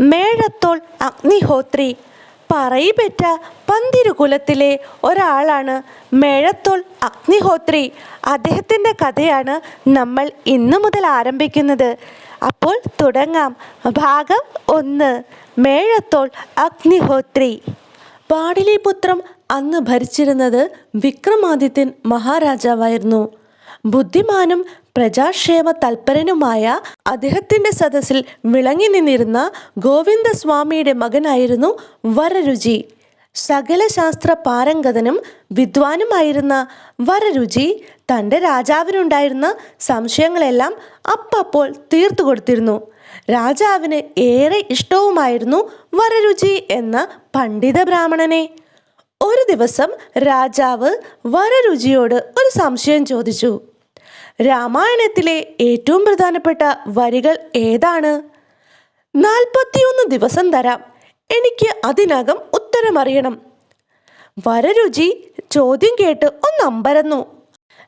മേഴത്തോൾ അഗ്നിഹോത്രി. പറയിപ്പറ്റ പന്തിരുകുലത്തിലെ ഒരാളാണ് മേഴത്തോൾ അഗ്നിഹോത്രി. അദ്ദേഹത്തിന്റെ കഥയാണ് നമ്മൾ ഇന്നു മുതൽ ആരംഭിക്കുന്നത്. അപ്പോൾ തുടങ്ങാം. ഭാഗം ഒന്ന്. മേഴത്തോൾ അഗ്നിഹോത്രി. പാടലിപുത്രം അന്ന് ഭരിച്ചിരുന്നത് വിക്രമാദിത്യൻ മഹാരാജാവായിരുന്നു. ബുദ്ധിമാനും പ്രജാക്ഷേമ തൽപരനുമായ അദ്ദേഹത്തിന്റെ സദസ്സിൽ വിളങ്ങി നിന്നിരുന്ന ഗോവിന്ദസ്വാമിയുടെ മകനായിരുന്നു വരരുചി. സകല ശാസ്ത്ര പാരംഗതനും വിദ്വാനുമായിരുന്ന വരരുചി തന്റെ രാജാവിനുണ്ടായിരുന്ന സംശയങ്ങളെല്ലാം അപ്പപ്പോൾ തീർത്തു കൊടുത്തിരുന്നു. രാജാവിന് ഏറെ ഇഷ്ടവുമായിരുന്നു വരരുചി എന്ന പണ്ഡിത ബ്രാഹ്മണനെ ഒരു ദിവസം രാജാവ് വരരുചിയോട് ഒരു സംശയം ചോദിച്ചു. രാമായണത്തിലെ ഏറ്റവും പ്രധാനപ്പെട്ട വരികൾ ഏതാണ്? നാൽപ്പത്തിയൊന്ന് ദിവസം തരാം. എനിക്ക് അതിനകം ഉത്തരമറിയണം. വരരുചി ചോദ്യം കേട്ട് ഒന്ന് ഒന്നമ്പരന്നു.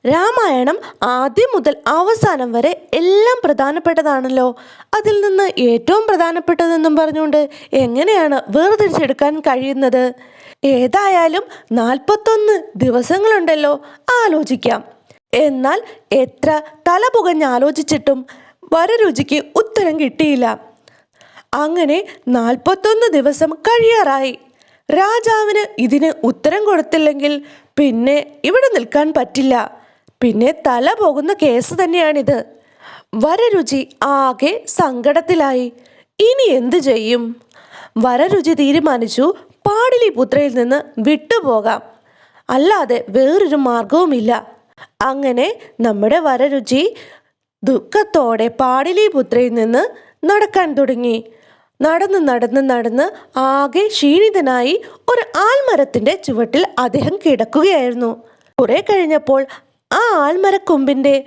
രാമായണം ആദ്യം മുതൽ അവസാനം വരെ എല്ലാം പ്രധാനപ്പെട്ടതാണല്ലോ. അതിൽ നിന്ന് ഏറ്റവും പ്രധാനപ്പെട്ടതെന്നും പറഞ്ഞുകൊണ്ട് എങ്ങനെയാണ് വേർതിരിച്ചെടുക്കാൻ കഴിയുന്നത്? ഏതായാലും നാൽപ്പത്തൊന്ന് ദിവസങ്ങളുണ്ടല്ലോ ആലോചിക്കാം. എന്നാൽ എത്ര തല പുകഞ്ഞ് ആലോചിച്ചിട്ടും വരരുചിക്ക് ഉത്തരം കിട്ടിയില്ല. അങ്ങനെ നാൽപ്പത്തൊന്ന് ദിവസം കഴിയാറായി. രാജാവിന് ഇതിന് ഉത്തരം കൊടുത്തില്ലെങ്കിൽ പിന്നെ ഇവിടെ നിൽക്കാൻ പറ്റില്ല. പിന്നെ തല പോകുന്ന കേസ് തന്നെയാണിത്. വരരുചി ആകെ സങ്കടത്തിലായി. ഇനി എന്തു ചെയ്യും? വരരുചി തീരുമാനിച്ചു പാടലിപുത്രയിൽ നിന്ന് വിട്ടുപോകാം. അല്ലാതെ വേറൊരു മാർഗവുമില്ല അങ്ങനെ നമ്മുടെ വരരുചി ദുഃഖത്തോടെ പാടലിപുത്രയിൽ നിന്ന് നടക്കാൻ തുടങ്ങി. നടന്ന് നടന്ന് നടന്ന് ആകെ ക്ഷീണിതനായി ഒരു ആൽമരത്തിന്റെ ചുവട്ടിൽ അദ്ദേഹം കിടക്കുകയായിരുന്നു. കുറെ കഴിഞ്ഞപ്പോൾ ആ ആൾമരക്കൊമ്പിന്റെ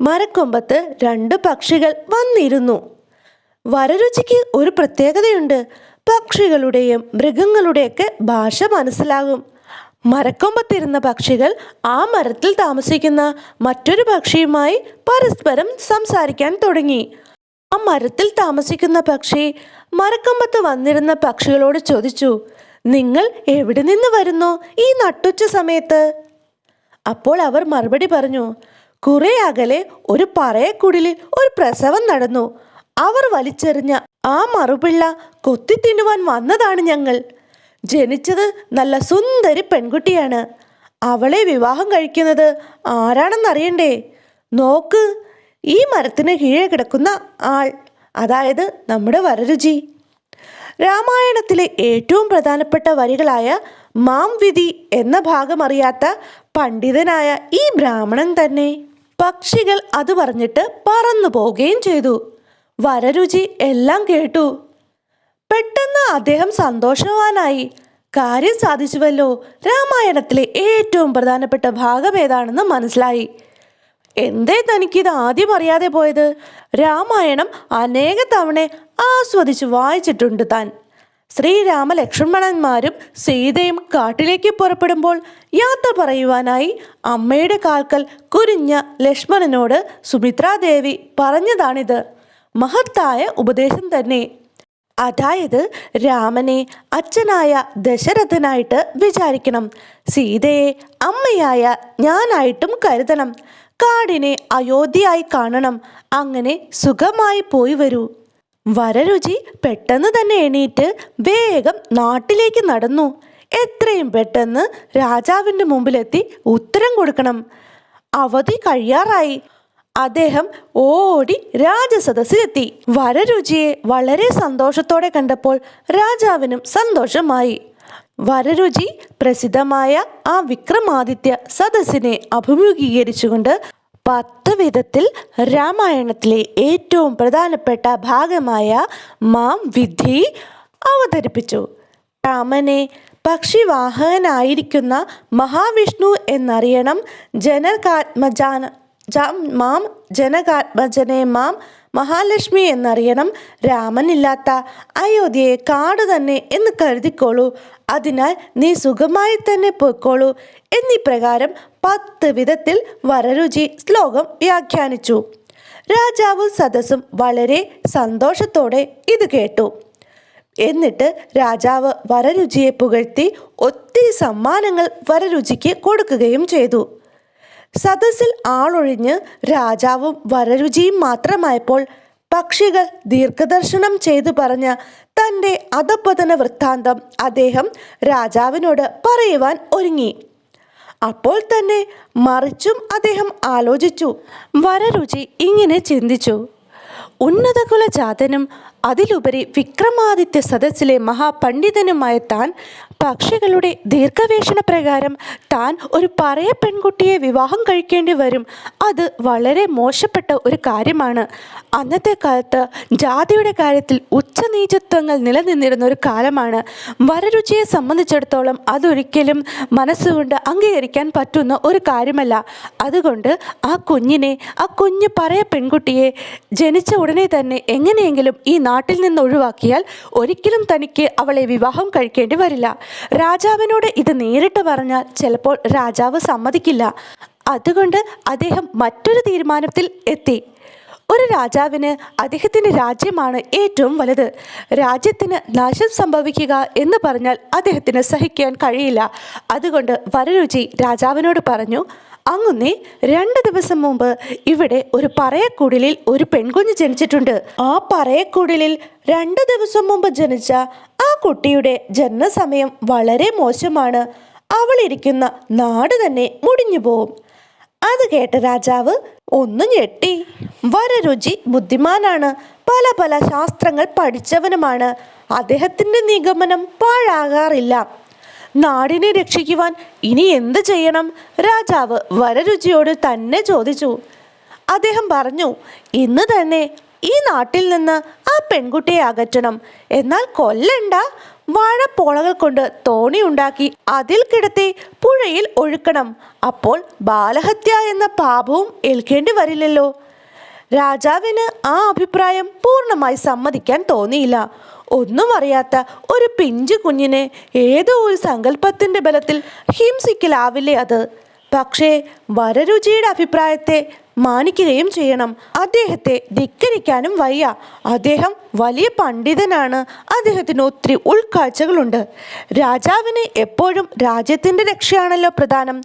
മരക്കൊമ്പത്ത് രണ്ട് പക്ഷികൾ വന്നിരുന്നു. വരരുചിക്ക് ഒരു പ്രത്യേകതയുണ്ട്. പക്ഷികളുടെയും മൃഗങ്ങളുടെയൊക്കെ ഭാഷ മനസ്സിലാകും. മരക്കൊമ്പത്തിരുന്ന പക്ഷികൾ ആ മരത്തിൽ താമസിക്കുന്ന മറ്റൊരു പക്ഷിയുമായി പരസ്പരം സംസാരിക്കാൻ തുടങ്ങി. ആ മരത്തിൽ താമസിക്കുന്ന പക്ഷി മരക്കൊമ്പത്ത് വന്നിരുന്ന പക്ഷികളോട് ചോദിച്ചു നിങ്ങൾ എവിടെ നിന്ന് വരുന്നു ഈ നട്ടുച്ച സമയത്ത്? അപ്പോൾ അവർ മറുപടി പറഞ്ഞു കുറെ അകലെ ഒരു പറയക്കുടിലിൽ ഒരു പ്രസവം നടന്നു. അവർ വലിച്ചെറിഞ്ഞ ആ മറുപിള്ള കൊത്തി തിന്നുവാൻ വന്നതാണ് ഞങ്ങൾ. ജനിച്ചത് നല്ല സുന്ദരി പെൺകുട്ടിയാണ്. അവളെ വിവാഹം കഴിക്കുന്നത് ആരാണെന്നറിയണ്ടേ? നോക്ക് ഈ മരത്തിന് കീഴെ കിടക്കുന്ന ആൾ അതായത് നമ്മുടെ വരരുചി. രാമായണത്തിലെ ഏറ്റവും പ്രധാനപ്പെട്ട വരികളായ മാം വിധി എന്ന ഭാഗം അറിയാത്ത പണ്ഡിതനായ ഈ ബ്രാഹ്മണൻ തന്നെ പക്ഷികൾ അത് പറഞ്ഞിട്ട് പറന്നു പോവുകയും ചെയ്തു. വരരുചി എല്ലാം കേട്ടു. പെട്ടെന്ന് അദ്ദേഹം സന്തോഷവാനായി. കാര്യം സാധിച്ചുവല്ലോ രാമായണത്തിലെ ഏറ്റവും പ്രധാനപ്പെട്ട ഭാഗം ഏതാണെന്ന് മനസ്സിലായി. എന്തേ തനിക്കിത് ആദ്യം അറിയാതെ പോയത്? രാമായണം അനേക തവണ ആസ്വദിച്ച് വായിച്ചിട്ടുണ്ട് താൻ. ശ്രീരാമ ലക്ഷ്മണന്മാരും സീതയും കാട്ടിലേക്ക് പുറപ്പെടുമ്പോൾ യാത്ര പറയുവാനായി അമ്മയുടെ കാൽക്കൽ കുരിഞ്ഞ ലക്ഷ്മണനോട് സുമിത്രാദേവി പറഞ്ഞതാണിത്. മഹത്തായ ഉപദേശം തന്നെ. അതായത് രാമനെ അച്ഛനായ ദശരഥനായിട്ട് വിചാരിക്കണം. സീതയെ അമ്മയായ ഞാനായിട്ടും കരുതണം. കാടിനെ അയോധ്യയായി കാണണം. അങ്ങനെ സുഖമായി പോയി വരൂ. വരരുചി പെട്ടെന്ന് തന്നെ എണീറ്റ് വേഗം നാട്ടിലേക്ക് നടന്നു. എത്രയും പെട്ടെന്ന് രാജാവിന്റെ മുമ്പിലെത്തി ഉത്തരം കൊടുക്കണം. അവധി കഴിയാറായി. അദ്ദേഹം ഓടി രാജസദസ്സിലെത്തി. വരരുചിയെ വളരെ സന്തോഷത്തോടെ കണ്ടപ്പോൾ രാജാവിനും സന്തോഷമായി. വരരുചി പ്രസിദ്ധമായ ആ വിക്രമാദിത്യ സദസ്സിനെ അഭിമുഖീകരിച്ചുകൊണ്ട് പത്ത് വിധത്തിൽ രാമായണത്തിലെ ഏറ്റവും പ്രധാനപ്പെട്ട ഭാഗമായ മാം വിധി അവതരിപ്പിച്ചു. രാമനെ പക്ഷിവാഹകനായിരിക്കുന്ന മഹാവിഷ്ണു എന്നറിയണം ജനകാത്മജാന മാം ജനകാത്മജനെ മാം മഹാലക്ഷ്മി എന്നറിയണം. രാമനില്ലാത്ത അയോധ്യയെ കാട് തന്നെ എന്ന് കരുതിക്കോളൂ. അതിനാൽ നീ സുഖമായി തന്നെ പോയിക്കോളൂ എന്നീ പ്രകാരം പത്ത് വിധത്തിൽ വരരുചി ശ്ലോകം വ്യാഖ്യാനിച്ചു. രാജാവും സദസ്സും വളരെ സന്തോഷത്തോടെ ഇത് കേട്ടു. എന്നിട്ട് രാജാവ് വരരുചിയെ പുകഴ്ത്തി ഒത്തിരി സമ്മാനങ്ങൾ വരരുചിക്ക് കൊടുക്കുകയും ചെയ്തു. സദസ്സിൽ ആളൊഴിഞ്ഞ് രാജാവും വരരുചിയും മാത്രമായപ്പോൾ പക്ഷികൾ ദീർഘദർശനം ചെയ്തു പറഞ്ഞ തന്റെ അധപ്പതന വൃത്താന്തം അദ്ദേഹം രാജാവിനോട് പറയുവാൻ ഒരുങ്ങി. അപ്പോൾ തന്നെ മറിച്ചും അദ്ദേഹം ആലോചിച്ചു. വരരുചി ഇങ്ങനെ ചിന്തിച്ചു. ഉന്നതകുല ജാതനും അതിലുപരി വിക്രമാദിത്യ സദസ്സിലെ മഹാപണ്ഡിതനുമായ താൻ പക്ഷികളുടെ ദീർഘവേഷണ പ്രകാരം താൻ ഒരു പറയ പെൺകുട്ടിയെ വിവാഹം കഴിക്കേണ്ടി വരും. അത് വളരെ മോശപ്പെട്ട ഒരു കാര്യമാണ്. അന്നത്തെ കാലത്ത് ജാതിയുടെ കാര്യത്തിൽ ഉച്ചനീചത്വങ്ങൾ നിലനിന്നിരുന്ന ഒരു കാലമാണ്. വരരുചിയെ സംബന്ധിച്ചിടത്തോളം അതൊരിക്കലും മനസ്സുകൊണ്ട് അംഗീകരിക്കാൻ പറ്റുന്ന ഒരു കാര്യമല്ല. അതുകൊണ്ട് ആ കുഞ്ഞിനെ ആ കുഞ്ഞ് പറയ പെൺകുട്ടിയെ ജനിച്ച ഉടനെ തന്നെ എങ്ങനെയെങ്കിലും ഈ നാട്ടിൽ നിന്ന് ഒഴിവാക്കിയാൽ ഒരിക്കലും തനിക്ക് അവളെ വിവാഹം കഴിക്കേണ്ടി വരില്ല. രാജാവിനോട് ഇത് നേരിട്ട് പറഞ്ഞാൽ ചിലപ്പോൾ രാജാവ് സമ്മതിക്കില്ല. അതുകൊണ്ട് അദ്ദേഹം മറ്റൊരു തീരുമാനത്തിൽ എത്തി. ഒരു രാജാവിന് അദ്ദേഹത്തിന്റെ രാജ്യമാണ് ഏറ്റവും വലുത്. രാജ്യത്തിന് നാശം സംഭവിക്കുക എന്ന് പറഞ്ഞാൽ അദ്ദേഹത്തിന് സഹിക്കാൻ കഴിയില്ല. അതുകൊണ്ട് വരരുചി രാജാവിനോട് പറഞ്ഞു അങ്ങുന്നേ രണ്ട് ദിവസം മുമ്പ് ഇവിടെ ഒരു പറയക്കൂടലിൽ ഒരു പെൺകുഞ്ഞ് ജനിച്ചിട്ടുണ്ട്. ആ പറയക്കൂടലിൽ രണ്ട് ദിവസം മുമ്പ് ജനിച്ച ആ കുട്ടിയുടെ ജനനസമയം വളരെ മോശമാണ്. അവൾ ഇരിക്കുന്ന നാട് തന്നെ മുടിഞ്ഞു പോവും. അത് കേട്ട രാജാവ് ഒന്ന് ഞെട്ടി. വരരുചി ബുദ്ധിമാനാണ്. പല പല ശാസ്ത്രങ്ങൾ പഠിച്ചവനുമാണ്. അദ്ദേഹത്തിന്റെ നിഗമനം പാഴാകാറില്ല. നാടിനെ രക്ഷിക്കുവാൻ ഇനി എന്ത് ചെയ്യണം? രാജാവ് വരരുചിയോട് തന്നെ ചോദിച്ചു. അദ്ദേഹം പറഞ്ഞു ഇന്ന് തന്നെ ഈ നാട്ടിൽ നിന്ന് ആ പെൺകുട്ടിയെ അകറ്റണം. എന്നാൽ കൊല്ലണ്ട. വാഴപ്പോളകൾ കൊണ്ട് തോണി ഉണ്ടാക്കി അതിൽ കിടത്തി പുഴയിൽ ഒഴുക്കണം. അപ്പോൾ ബാലഹത്യ എന്ന പാപവും ഏൽക്കേണ്ടി വരില്ലല്ലോ. രാജാവിന് ആ അഭിപ്രായം പൂർണമായി സമ്മതിക്കാൻ തോന്നിയില്ല. ഒന്നും അറിയാത്ത ഒരു പിഞ്ചു കുഞ്ഞിനെ ഏതോ ഒരു സങ്കല്പത്തിന്റെ ബലത്തിൽ ഹിംസിക്കലാവില്ലേ അത്? പക്ഷേ വരരുചിയുടെ അഭിപ്രായത്തെ മാനിക്കുകയും ചെയ്യണം. അദ്ദേഹത്തെ ധിക്കരിക്കാനും വയ്യ. അദ്ദേഹം വലിയ പണ്ഡിതനാണ്. അദ്ദേഹത്തിന് ഒത്തിരി ഉൾക്കാഴ്ചകളുണ്ട്. രാജാവിന് എപ്പോഴും രാജ്യത്തിന്റെ രക്ഷയാണല്ലോ പ്രധാനം.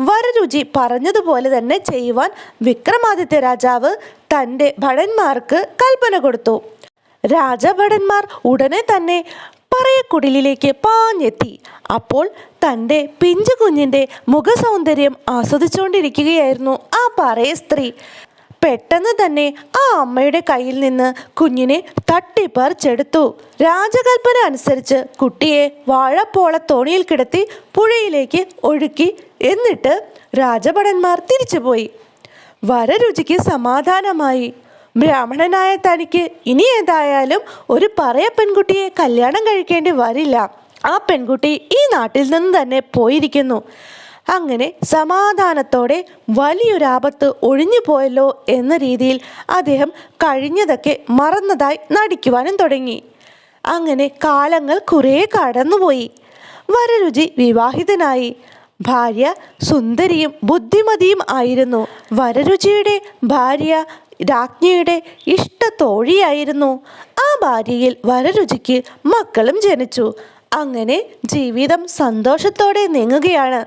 വരരുചി പറഞ്ഞതുപോലെ തന്നെ ചെയ്യുവാൻ വിക്രമാദിത്യ രാജാവ് തന്റെ ഭടന്മാർക്ക് കൽപ്പന കൊടുത്തു. രാജഭടന്മാർ ഉടനെ തന്നെ പറയക്കുടിലേക്ക് പാഞ്ഞെത്തി. അപ്പോൾ തന്റെ പിഞ്ചു കുഞ്ഞിന്റെ മുഖസൗന്ദര്യം ആസ്വദിച്ചുകൊണ്ടിരിക്കുകയായിരുന്നു ആ പറയ സ്ത്രീ. പെട്ടെന്ന് തന്നെ ആ അമ്മയുടെ കയ്യിൽ നിന്ന് കുഞ്ഞിനെ തട്ടിപ്പറിച്ചെടുത്തു. രാജകൽപ്പന അനുസരിച്ച് കുട്ടിയെ വാഴപ്പോള തോണിയിൽ കിടത്തി പുഴയിലേക്ക് ഒഴുക്കി എന്നിട്ട് രാജഭടന്മാർ തിരിച്ചുപോയി. വരരുചിക്ക് സമാധാനമായി. ബ്രാഹ്മണനായ തനിക്ക് ഇനി ഏതായാലും ഒരു പറയ പെൺകുട്ടിയെ കല്യാണം കഴിക്കേണ്ടി വരില്ല. ആ പെൺകുട്ടി ഈ നാട്ടിൽ നിന്ന് തന്നെ പോയിരിക്കുന്നു. അങ്ങനെ സമാധാനത്തോടെ വലിയൊരാപത്ത് ഒഴിഞ്ഞു പോയല്ലോ എന്ന രീതിയിൽ അദ്ദേഹം കഴിഞ്ഞതൊക്കെ മറന്നതായി നടിക്കുവാനും തുടങ്ങി. അങ്ങനെ കാലങ്ങൾ കുറേ കടന്നുപോയി. വരരുചി വിവാഹിതനായി. ഭാര്യ സുന്ദരിയും ബുദ്ധിമതിയും ആയിരുന്നു. വരരുചിയുടെ ഭാര്യ രാജ്ഞിയുടെ ഇഷ്ടത്തോഴിയായിരുന്നു. ആ ഭാര്യയിൽ വരരുചിക്ക് മക്കളും ജനിച്ചു. അങ്ങനെ ജീവിതം സന്തോഷത്തോടെ നീങ്ങുകയാണ്.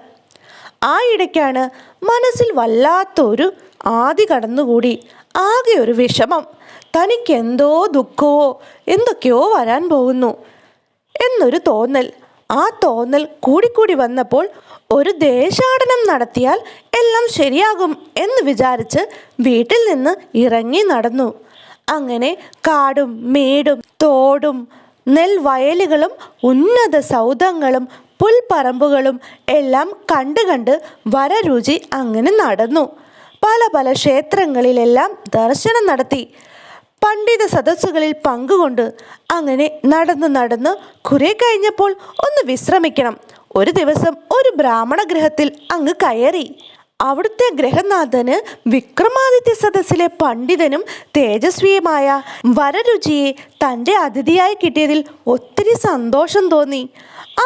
ആ ഇടയ്ക്കാണ് മനസ്സിൽ വല്ലാത്തൊരു ആദി കടന്നുകൂടി. ആകെ ഒരു വിഷമം. തനിക്കെന്തോ ദുഃഖമോ എന്തൊക്കെയോ വരാൻ പോകുന്നു. എന്നൊരു തോന്നൽ. ആ തോന്നൽ കൂടിക്കൂടി വന്നപ്പോൾ ഒരു ദേശാടനം നടത്തിയാൽ എല്ലാം ശരിയാകും എന്ന് വിചാരിച്ച് വീട്ടിൽ നിന്ന് ഇറങ്ങി നടന്നു. അങ്ങനെ കാടും മേടും തോടും നെൽവയലുകളും ഉന്നത സൗധങ്ങളും പുൽപ്പറമ്പുകളും എല്ലാം കണ്ട് കണ്ട് വരരുചി അങ്ങനെ നടന്നു. പല പല ക്ഷേത്രങ്ങളിലെല്ലാം ദർശനം നടത്തി. പണ്ഡിത സദസ്സുകളിൽ പങ്കുകൊണ്ട് അങ്ങനെ നടന്ന് നടന്ന് കുറെ കഴിഞ്ഞപ്പോൾ ഒന്ന് വിശ്രമിക്കണം. ഒരു ദിവസം ഒരു ബ്രാഹ്മണ ഗ്രഹത്തിൽ അങ്ങ് കയറി. അവിടുത്തെ ഗ്രഹനാഥന് വിക്രമാദിത്യ സദസ്സിലെ പണ്ഡിതനും തേജസ്വിയുമായ വരരുചിയെ തന്റെ അതിഥിയായി കിട്ടിയതിൽ ഒത്തിരി സന്തോഷം തോന്നി.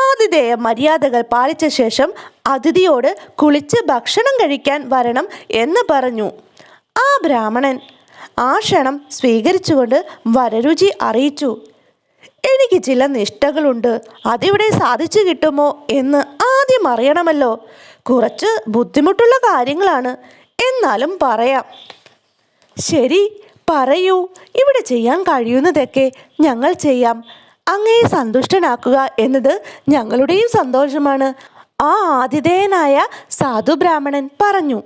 ആതിഥേയ മര്യാദകൾ പാലിച്ച ശേഷം അതിഥിയോട് കുളിച്ച് ഭക്ഷണം കഴിക്കാൻ വരണം എന്ന് പറഞ്ഞു. ആ ബ്രാഹ്മണൻ ആ ക്ഷണം സ്വീകരിച്ചുകൊണ്ട് വരരുചി അറിയിച്ചു. എനിക്ക് ചില നിഷ്ഠകളുണ്ട്. അതിവിടെ സാധിച്ചു കിട്ടുമോ എന്ന് ആദ്യം അറിയണമല്ലോ. കുറച്ച് ബുദ്ധിമുട്ടുള്ള കാര്യങ്ങളാണ്. എന്നാലും പറയാം. ശരി പറയൂ. ഇവിടെ ചെയ്യാൻ കഴിയുന്നതൊക്കെ ഞങ്ങൾ ചെയ്യാം. അങ്ങയെ സന്തുഷ്ടനാക്കുക എന്നത് ഞങ്ങളുടെയും സന്തോഷമാണ്. ആ ആതിഥേയനായ സാധു ബ്രാഹ്മണൻ പറഞ്ഞു.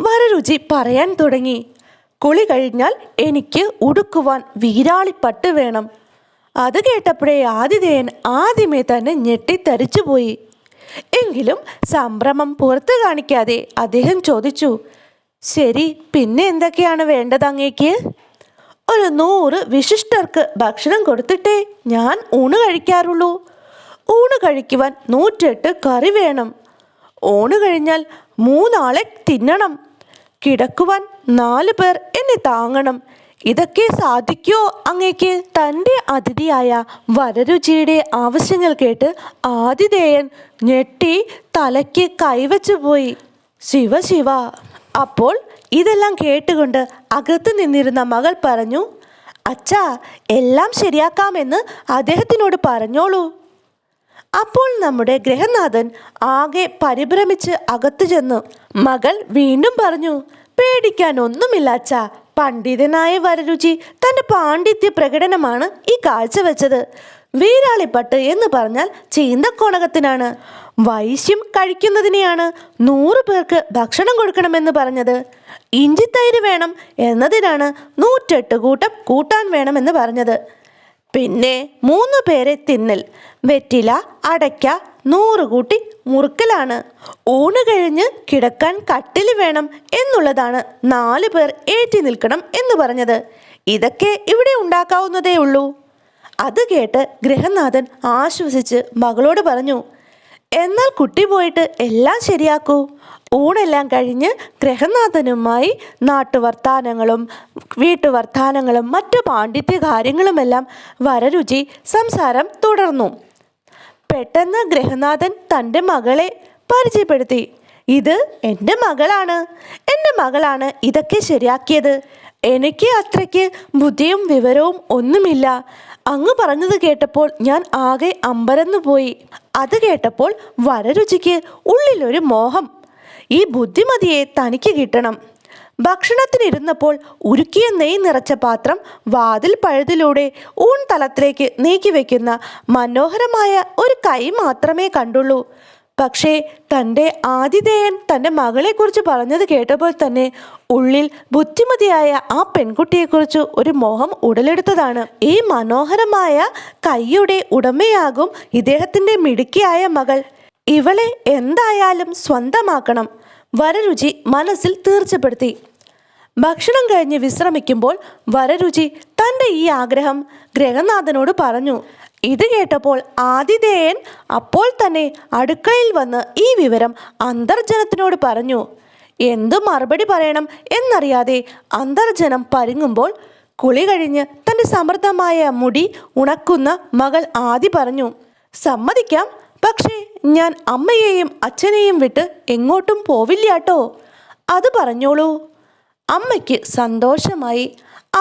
വരരുചി പറയാൻ തുടങ്ങി. കുളി കഴിഞ്ഞാൽ എനിക്ക് ഉടുക്കുവാൻ വീരാളിപ്പട്ട് വേണം. അത് കേട്ടപ്പോഴേ ആതിഥേയൻ ആദ്യമേ തന്നെ ഞെട്ടിത്തരിച്ചുപോയി എങ്കിലും സംഭ്രമം പുറത്തു കാണിക്കാതെ അദ്ദേഹം ചോദിച്ചു ശരി പിന്നെ എന്തൊക്കെയാണ് വേണ്ടത് അങ്ങേക്ക്? ഒരു നൂറ് വിശിഷ്ടർക്ക് ഭക്ഷണം കൊടുത്തിട്ടേ ഞാൻ ഊണ് കഴിക്കാറുള്ളൂ. ഊണ് കഴിക്കുവാൻ നൂറ്റെട്ട് കറി വേണം. ഊണ് കഴിഞ്ഞാൽ മൂന്നാളെ തിന്നണം. കിടക്കുവാൻ നാല് പേർ എന്നെ താങ്ങണം. ഇതൊക്കെ സാധിക്കോ അങ്ങേക്ക്? തന്റെ അതിഥിയായ വരരുചിയുടെ ആവശ്യങ്ങൾ കേട്ട് ആതിഥേയൻ ഞെട്ടി തലയ്ക്ക് കൈവച്ചു പോയി. ശിവ ശിവ. അപ്പോൾ ഇതെല്ലാം കേട്ടുകൊണ്ട് അകത്ത് നിന്നിരുന്ന മകൾ പറഞ്ഞു അച്ഛാ എല്ലാം ശരിയാക്കാമെന്ന് അദ്ദേഹത്തിനോട് പറഞ്ഞോളൂ. അപ്പോൾ നമ്മുടെ ഗ്രഹനാഥൻ ആകെ പരിഭ്രമിച്ച് അകത്തു ചെന്നു. മകൾ വീണ്ടും പറഞ്ഞു പേടിക്കാൻ ഒന്നുമില്ലാച്ച പണ്ഡിതനായ വരരുചി തന്റെ പാണ്ഡിത്യ പ്രകടനമാണ് ഈ കാഴ്ചവെച്ചത്. വീരാളിപ്പട്ട് എന്ന് പറഞ്ഞാൽ ചീന്തക്കോണകത്തിനാണ്. വൈശ്യം കഴിക്കുന്നതിനെയാണ് നൂറ് പേർക്ക് ഭക്ഷണം കൊടുക്കണമെന്ന് പറഞ്ഞത്. ഇഞ്ചിത്തൈര് വേണം എന്നതിനാണ് നൂറ്റെട്ട് കൂട്ടം കൂട്ടാൻ വേണമെന്ന് പറഞ്ഞത്. പിന്നെ മൂന്ന് പേരെ തിന്നൽ. വെറ്റില അടയ്ക്ക നൂറ് കൂട്ടി മുറുക്കലാണ്. ഊണ് കഴിഞ്ഞ് കിടക്കാൻ കട്ടിൽ വേണം എന്നുള്ളതാണ് നാല് പേർ ഏറ്റി നിൽക്കണം എന്ന് പറഞ്ഞത്. ഇതൊക്കെ ഇവിടെ ഉണ്ടാക്കാവുന്നതേ ഉള്ളൂ. അത് കേട്ട് ഗൃഹനാഥൻ ആശ്വസിച്ച് മകളോട് പറഞ്ഞു എന്നാൽ കുട്ടി പോയിട്ട് എല്ലാം ശരിയാക്കൂ. ഊണെല്ലാം കഴിഞ്ഞ് ഗ്രഹനാഥനുമായി നാട്ടുവർത്താനങ്ങളും വീട്ടുവർത്താനങ്ങളും മറ്റു പാണ്ഡിത്യ കാര്യങ്ങളുമെല്ലാം വരരുചി സംസാരം തുടർന്നു. പെട്ടെന്ന് ഗ്രഹനാഥൻ തന്റെ മകളെ പരിചയപ്പെടുത്തി. ഇത് എന്റെ മകളാണ്. എന്റെ മകളാണ് ഇതൊക്കെ ശരിയാക്കിയത്. എനിക്ക് അത്രയ്ക്ക് ബുദ്ധിയും വിവരവും ഒന്നുമില്ല. അങ്ങ് പറഞ്ഞത് കേട്ടപ്പോൾ ഞാൻ ആകെ അമ്പരന്നു പോയി. അത് കേട്ടപ്പോൾ വരരുചിക്ക് ഉള്ളിലൊരു മോഹം. ഈ ബുദ്ധിമതിയെ തനിക്ക് കിട്ടണം. ഭക്ഷണത്തിനിരുന്നപ്പോൾ ഉരുക്കിയ നെയ് നിറച്ച പാത്രം വാതിൽ പഴുതിലൂടെ ഊൺ തലത്തിലേക്ക് നീക്കി വെക്കുന്ന മനോഹരമായ ഒരു കൈ മാത്രമേ കണ്ടുള്ളൂ. പക്ഷേ തന്റെ ആതിഥേയൻ തന്റെ മകളെക്കുറിച്ച് പറഞ്ഞത് കേട്ടപ്പോൾ തന്നെ ഉള്ളിൽ ബുദ്ധിമതിയായ ആ പെൺകുട്ടിയെക്കുറിച്ച് ഒരു മോഹം ഉടലെടുത്തതാണ്. ഈ മനോഹരമായ കൈയുടെ ഉടമയാകും ഇദ്ദേഹത്തിന്റെ മിടുക്കിയായ മകൾ. ഇവളെ എന്തായാലും സ്വന്തമാക്കണം. വരരുചി മനസ്സിൽ തീർച്ചപ്പെടുത്തി. ഭക്ഷണം കഴിഞ്ഞ് വിശ്രമിക്കുമ്പോൾ വരരുചി തന്റെ ഈ ആഗ്രഹം ഗ്രഹനാഥനോട് പറഞ്ഞു. ഇത് കേട്ടപ്പോൾ ആതിഥേയൻ അപ്പോൾ തന്നെ അടുക്കളയിൽ വന്ന് ഈ വിവരം അന്തർജനത്തിനോട് പറഞ്ഞു. എന്തു മറുപടി പറയണം എന്നറിയാതെ അന്തർജനം പരുങ്ങുമ്പോൾ കുളി കഴിഞ്ഞ് തന്റെ സമൃദ്ധമായ മുടി ഉണക്കുന്ന മകൾ ആദി പറഞ്ഞു സമ്മതിക്കാം പക്ഷേ ഞാൻ അമ്മയെയും അച്ഛനെയും വിട്ട് എങ്ങോട്ടും പോവില്ലാട്ടോ അത് പറഞ്ഞോളൂ. അമ്മയ്ക്ക് സന്തോഷമായി.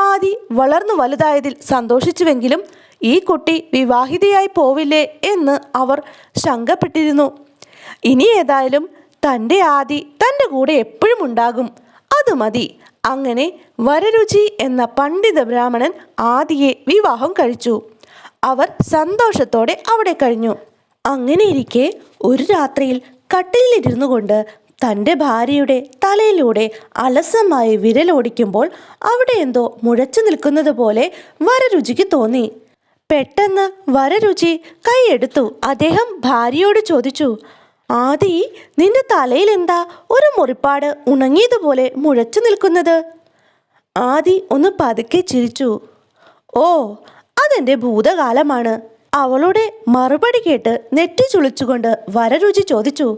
ആദി വളർന്നു വലുതായതിൽ സന്തോഷിച്ചുവെങ്കിലും ഈ കുട്ടി വിവാഹിതയായി പോവില്ലേ എന്ന് അവർ ശങ്കപ്പെട്ടിരുന്നു. ഇനി ഏതായാലും തന്റെ ആദി തന്റെ കൂടെ എപ്പോഴും ഉണ്ടാകും. അത് മതി. അങ്ങനെ വരരുചി എന്ന പണ്ഡിത ബ്രാഹ്മണൻ ആദിയെ വിവാഹം കഴിച്ചു. അവർ സന്തോഷത്തോടെ അവിടെ കഴിഞ്ഞു. അങ്ങനെയിരിക്കെ ഒരു രാത്രിയിൽ കട്ടിലിരുന്നു കൊണ്ട് തന്റെ ഭാര്യയുടെ തലയിലൂടെ അലസമായി വിരലോടിക്കുമ്പോൾ അവിടെ എന്തോ മുഴച്ചു നിൽക്കുന്നത് പോലെ വരരുചിക്ക് തോന്നി. പെട്ടെന്ന് വരരുചി കൈയെടുത്തു. അദ്ദേഹം ഭാര്യയോട് ചോദിച്ചു ആദി നിന്റെ തലയിൽ എന്താ ഒരു മുറിപ്പാട് ഉണങ്ങിയതുപോലെ മുഴച്ചു നിൽക്കുന്നത്? ആദി ഒന്ന് പതുക്കെ ചിരിച്ചു. ഓ അതെന്റെ ഭൂതകാലമാണ്. അവളുടെ മറുപടി കേട്ട് നെറ്റി ചുളിച്ചുകൊണ്ട് വരരുചി ചോദിച്ചു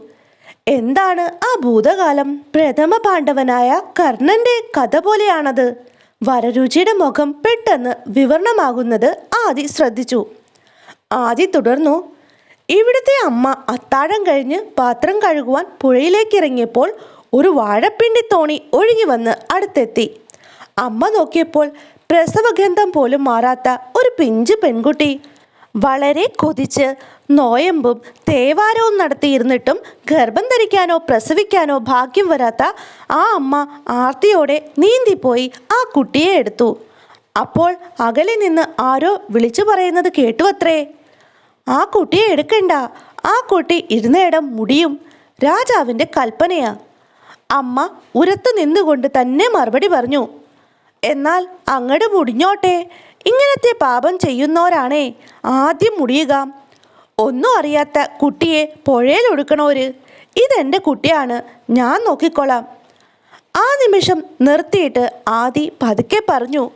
എന്താണ് ആ ഭൂതകാലം? പ്രഥമ പാണ്ഡവനായ കർണന്റെ കഥ പോലെയാണത് വരരുചിയുടെ മുഖം പെട്ടെന്ന് വിവരണമാകുന്നത് ആദി ശ്രദ്ധിച്ചു. ആദി തുടർന്നു ഇവിടുത്തെ അമ്മ അത്താഴം കഴിഞ്ഞ് പാത്രം കഴുകുവാൻ പുഴയിലേക്ക് ഇറങ്ങിയപ്പോൾ ഒരു വാഴപ്പിണ്ടി തോണി ഒഴുകി വന്ന് അടുത്തെത്തി. അമ്മ നോക്കിയപ്പോൾ പ്രസവഗന്ധം പോലും മാറാത്ത ഒരു പിഞ്ചു പെൺകുട്ടി. വളരെ കൊതിച്ച് നോയമ്പും തേവാരവും നടത്തിയിരുന്നിട്ടും ഗർഭം ധരിക്കാനോ പ്രസവിക്കാനോ ഭാഗ്യം വരാത്ത ആ അമ്മ ആർത്തിയോടെ നീന്തിപ്പോയി ആ കുട്ടിയെ എടുത്തു. അപ്പോൾ അകലെ നിന്ന് ആരോ വിളിച്ചു പറയുന്നത് കേട്ടു അത്രേ ആ കുട്ടിയെ എടുക്കണ്ട. ആ കുട്ടി ഇരുന്നയിടം മുടിയും രാജാവിന്റെ കൽപ്പനയാ. അമ്മ ഉരത്തു നിന്നുകൊണ്ട് തന്നെ മറുപടി പറഞ്ഞു എന്നാൽ അങ്ങട് മുടിഞ്ഞോട്ടെ. ഇങ്ങനത്തെ പാപം ചെയ്യുന്നവരാണേ. ആദ്യം മുടിയുക ഒന്നും അറിയാത്ത കുട്ടിയെ പുഴയിൽ ഒടുക്കണോര്? ഇതെന്റെ കുട്ടിയാണ്. ഞാൻ നോക്കിക്കോളാം. ആ നിമിഷം നിർത്തിയിട്ട് ആദി പതുക്കെ പറഞ്ഞു.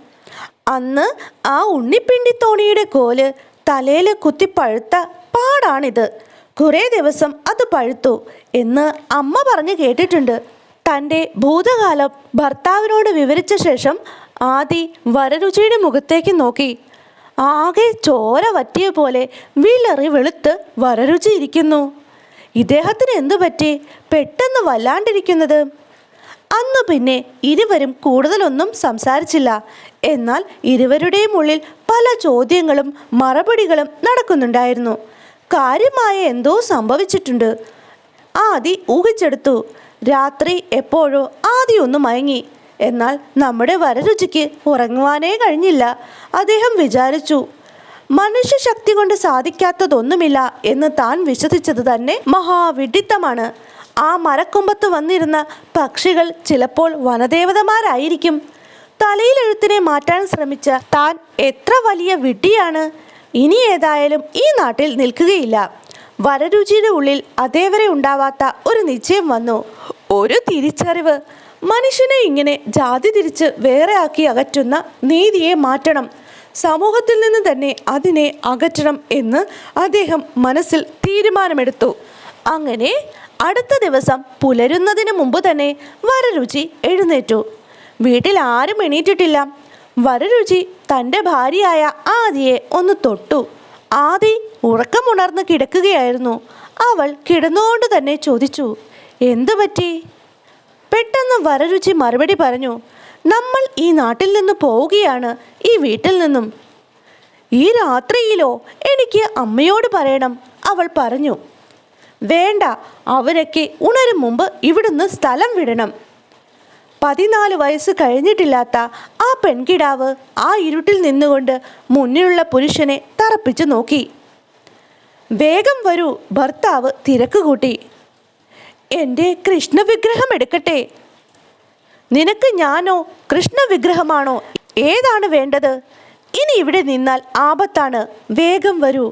അന്ന് ആ ഉണ്ണിപ്പിണ്ടി തോണിയുടെ കോൽ തലയിൽ കുത്തി പഴുത്ത പാടാണിത്. കുറേ ദിവസം അത് പഴുത്തു എന്ന് അമ്മ പറഞ്ഞു കേട്ടിട്ടുണ്ട്. തന്റെ ഭൂതകാലം ഭർത്താവിനോട് വിവരിച്ച ശേഷം ആദി വരരുചിയുടെ മുഖത്തേക്ക് നോക്കി. ആകെ ചോര വറ്റിയ പോലെ വിളറി വെളുത്ത് വരരുചിയിരിക്കുന്നു. ഇദ്ദേഹത്തിന് എന്തു പറ്റി? പെട്ടെന്ന് വല്ലാണ്ടിരിക്കുന്നത്. അന്ന് പിന്നെ ഇരുവരും കൂടുതലൊന്നും സംസാരിച്ചില്ല. എന്നാൽ ഇരുവരുടെയും ഉള്ളിൽ പല ചോദ്യങ്ങളും മറുപടികളും നടക്കുന്നുണ്ടായിരുന്നു. കാര്യമായ എന്തോ സംഭവിച്ചിട്ടുണ്ട്. ആദി ഊഹിച്ചെടുത്തു. രാത്രി എപ്പോഴോ ആദി ഒന്ന് മയങ്ങി. എന്നാൽ നമ്മുടെ വരരുചിക്ക് ഉറങ്ങുവാനേ കഴിഞ്ഞില്ല. അദ്ദേഹം വിചാരിച്ചു മനുഷ്യ ശക്തി കൊണ്ട് സാധിക്കാത്തതൊന്നുമില്ല എന്ന് താൻ വിശ്വസിച്ചത് തന്നെ മഹാവിഡിത്തമാണ്. ആ മരക്കൊമ്പത്ത് വന്നിരുന്ന പക്ഷികൾ ചിലപ്പോൾ വനദേവതമാരായിരിക്കും. തലയിലെഴുത്തിനെ മാറ്റാൻ ശ്രമിച്ച താൻ എത്ര വലിയ വിഡ്ഢിയാണ്. ഇനി ഏതായാലും ഈ നാട്ടിൽ നിൽക്കുകയില്ല. വരരുചിയുടെ ഉള്ളിൽ അതേവരെ ഉണ്ടാവാത്ത ഒരു നിശ്ചയം വന്നു. ഒരു തിരിച്ചറിവ്. മനുഷ്യനെ ഇങ്ങനെ ജാതി തിരിച്ച് വേറെ ആക്കി അകറ്റുന്ന നീതിയെ മാറ്റണം. സമൂഹത്തിൽ നിന്ന് തന്നെ അതിനെ അകറ്റണം എന്ന് അദ്ദേഹം മനസ്സിൽ തീരുമാനമെടുത്തു. അങ്ങനെ അടുത്ത ദിവസം പുലരുന്നതിന് മുമ്പ് തന്നെ വരരുചി എഴുന്നേറ്റു. വീട്ടിൽ ആരും എണീറ്റിട്ടില്ല. വരരുചി തന്റെ ഭാര്യയായ ആദിയെ ഒന്ന് തൊട്ടു. ആദി ഉറക്കമുണർന്ന് കിടക്കുകയായിരുന്നു. അവൾ കിടന്നുകൊണ്ട് തന്നെ ചോദിച്ചു എന്തു പറ്റി പെട്ടെന്ന് വരരുചി മറുപടി പറഞ്ഞു നമ്മൾ ഈ നാട്ടിൽ നിന്ന് പോവുകയാണ് ഈ വീട്ടിൽ നിന്നും. ഈ രാത്രിയിലോ എനിക്ക് അമ്മയോട് പറയണം അവൾ പറഞ്ഞു. വേണ്ട അവരൊക്കെ ഉണരും മുമ്പ് ഇവിടുന്ന് സ്ഥലം വിടണം. പതിനാല് വയസ്സ് കഴിഞ്ഞിട്ടില്ലാത്ത ആ പെൺകിടാവ് ആ ഇരുട്ടിൽ നിന്നുകൊണ്ട് മുന്നിലുള്ള പുരുഷനെ തറപ്പിച്ചു നോക്കി. വേഗം വരൂ ഭർത്താവ് തിരക്ക് കൂട്ടി. എന്റെ കൃഷ്ണവിഗ്രഹം എടുക്കട്ടെ? നിനക്ക് ഞാനോ കൃഷ്ണവിഗ്രഹമാണോ? ഏതാണ് വേണ്ടത്? ഇനി ഇവിടെ നിന്നാൽ ആപത്താണ്. വേഗം വരൂ.